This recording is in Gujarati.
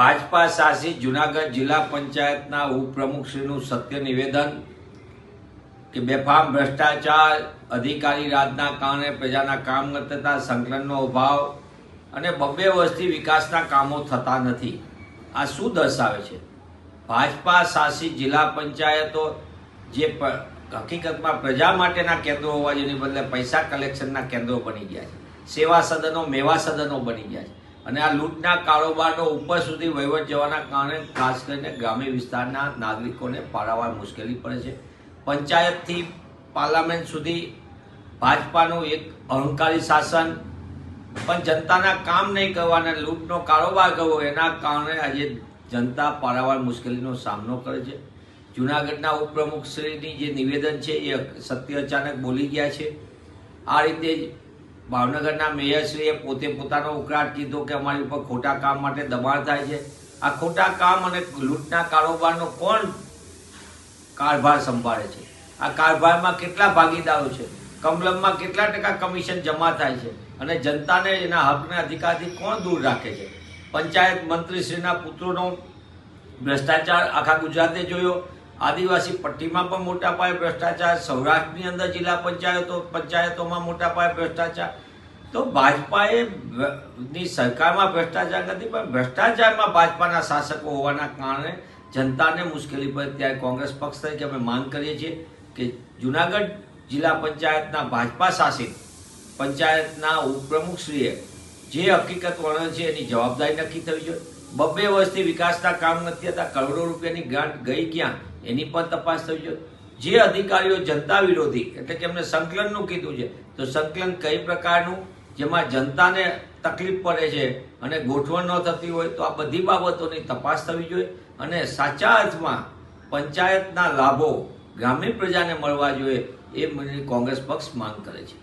ભાજપા શાસિત જુનાગઢ જિલ્લા પંચાયતના ઉપપ્રમુખશ્રીનું સત્ય નિવેદન કે બેફામ ભ્રષ્ટાચાર અધિકારી રાજના કારણે પ્રજાના કામ કરતા સંકલનનો અભાવ અને બબ્બે વર્ષથી વિકાસના કામો થતા નથી. આ શું દર્શાવે છે? ભાજપા શાસિત જિલ્લા પંચાયતો જે હકીકતમાં પ્રજા માટેના કેન્દ્રો હોવા જેની બદલે પૈસા કલેક્શનના કેન્દ્રો બની ગયા છે. સેવા સદનો, મેવા સદનો બની ગયા છે. અને આ લૂંટના કારોબારનો ઉપર સુધી વહીવટ જવાના કારણે ખાસ કરીને ગ્રામ્ય વિસ્તારના નાગરિકોને પારાવાર મુશ્કેલી પડે છે. પંચાયતથી પાર્લામેન્ટ સુધી ભાજપાનું એક અહંકારી શાસન, પણ જનતાના કામ નહીં કરવાના લૂંટનો કારોબાર કરવો, એના કારણે આજે જનતા પારાવાર મુશ્કેલીનો સામનો કરે છે. જુનાગઢના ઉપપ્રમુખશ્રીની જે નિવેદન છે, એ સત્ય અચાનક બોલી ગયા છે. આ રીતે ભાવનગરના મેયરશ્રીએ પોતે પોતાનો ઉકળાટ કીધો કે અમારી ઉપર ખોટા કામ માટે દબાણ થાય છે. આ ખોટા કામ અને લૂંટના કારોબારનો કોણ કારભાર સંભાળે છે? આ કારભારમાં કેટલા ભાગીદારો છે? કમલમમાં કેટલા ટકા કમિશન જમા થાય છે? અને જનતાને એના હકને અધિકારથી કોણ દૂર રાખે છે? પંચાયત મંત્રીશ્રીના પુત્રોનો ભ્રષ્ટાચાર આખા ગુજરાતે જોયો. આદિવાસી પટ્ટીમાં પણ મોટા પાયે ભ્રષ્ટાચાર, સૌરાષ્ટ્રની અંદર જિલ્લા પંચાયતો, પંચાયતોમાં મોટા પાયે ભ્રષ્ટાચાર. તો ભાજપાએ ની સરકારમાં ભ્રષ્ટાચાર નથી, પણ ભ્રષ્ટાચારમાં ભાજપાના શાસકો હોવાના કારણે જનતાને મુશ્કેલી પડે. ત્યારે કોંગ્રેસ પક્ષ તરીકે અમે માંગ કરીએ છીએ કે જુનાગઢ જિલ્લા પંચાયતના ભાજપા શાસિત પંચાયતના ઉપપ્રમુખશ્રીએ જે હકીકત વર્ણન છે એની જવાબદારી નક્કી થવી જોઈએ. બબ્બે વર્ષથી વિકાસના કામ નથી થતા. કરોડો રૂપિયાની ગ્રાન્ટ ગઈ ક્યાં? એની પણ તપાસ થવી જોઈએ જે અધિકારીઓ જનતા વિરોધી, એટલે કે એમને સંકલનનું કીધું છે, તો સંકલન કઈ પ્રકારનું? જેમાં જનતાને તકલીફ પડે છે અને ગોઠવણ ન થતી હોય તો આ બધી બાબતોની તપાસ થવી જોઈએ અને સાચા અર્થમાં પંચાયતના લાભો ગ્રામીણ પ્રજાને મળવા જોઈએ એ મને કોંગ્રેસ પક્ષ માંગ કરે છે.